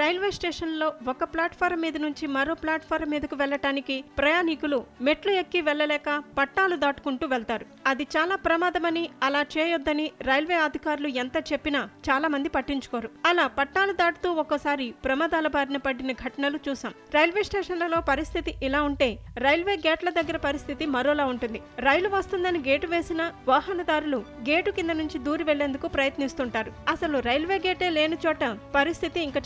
Railway స్టేషన్లో ఒక platform మీద నుంచి మరో ప్లాట్ఫారం మీదకు వెళ్ళటానికి ప్రయాణికులు మెట్లు ఎక్కి వెళ్ళలేక పట్టాలు దాటుకుంటూ వెళ్తారు. అది చాలా ప్రమాదమని అలా చేయొద్దని రైల్వే అధికారులు ఎంత చెప్పినా చాలా మంది పట్టించుకోరు. అలా పట్టాలు దాటుతూ ఒక్కోసారి ప్రమాదాల బారిన పడిన ఘటనలు చూసాం. రైల్వే స్టేషన్లలో పరిస్థితి ఇలా ఉంటే రైల్వే గేట్ల దగ్గర పరిస్థితి మరోలా ఉంటుంది. రైలు వస్తుందని గేటు వేసిన వాహనదారులు గేటు కింద నుంచి దూరి వెళ్ళేందుకు ప్రయత్నిస్తుంటారు. అసలు రైల్వే గేటే లేని చోట పరిస్థితి ఇంకా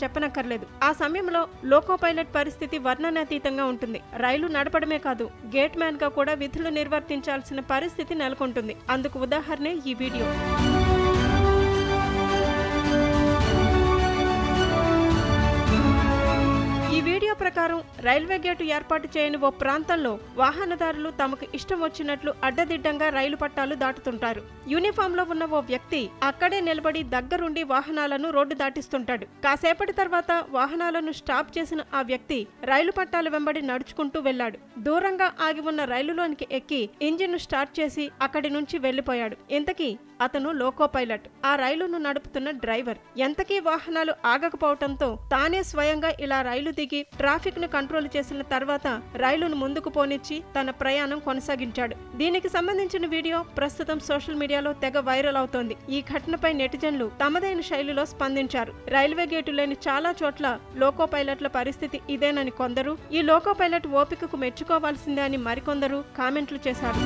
చెప్పనక్కర్లేదు ఆ సమయంలో లోకో పైలట్ పరిస్థితి వర్ణనాతీతంగా ఉంటుంది. రైలు నడపడమే కాదు గేట్ మ్యాన్గా కూడా విధులు నిర్వర్తించాల్సిన పరిస్థితి నెలకొంటుంది. అందుకు ఉదాహరణే ఈ వీడియో. ప్రకారం రైల్వే గేటు ఏర్పాటు చేయని ఓ ప్రాంతంలో వాహనదారులు తమకు ఇష్టం వచ్చినట్లు అడ్డదిడ్డంగా రైలు పట్టాలు దాటుతుంటారు. యూనిఫామ్లో ఉన్న ఓ వ్యక్తి అక్కడే నిలబడి దగ్గరుండి వాహనాలను రోడ్డు దాటిస్తుంటాడు. కాసేపటి తర్వాత వాహనాలను స్టాప్ చేసిన ఆ వ్యక్తి రైలు పట్టాల వెంబడి నడుచుకుంటూ వెళ్ళాడు. దూరంగా ఆగి ఉన్న రైలులోనికి ఎక్కి ఇంజిన్ స్టార్ట్ చేసి అక్కడి నుంచి వెళ్ళిపోయాడు ఇంతకీ అతను లోకో పైలట్. ఆ రైలును నడుపుతున్న డ్రైవర్. ఎంతకీ వాహనాలు ఆగకపోవటంతో తానే స్వయంగా ఇలా రైలు దిగి ట్రా ను కంట్రోల్ చేసిన తర్వాత రైలును ముందుకు పోనిచ్చి తన ప్రయాణం కొనసాగించాడు. దీనికి సంబంధించిన వీడియో ప్రస్తుతం సోషల్ మీడియాలో తెగ వైరల్ అవుతోంది. ఈ ఘటనపై నెటిజన్లు తమదైన శైలిలో స్పందించారు. రైల్వే గేటు లేని చాలా చోట్ల లోకో పైలట్ల పరిస్థితి ఇదేనని కొందరు ఈ లోకో పైలట్ ఓపికకు మెచ్చుకోవాల్సిందే అని మరికొందరు కామెంట్లు చేశారు.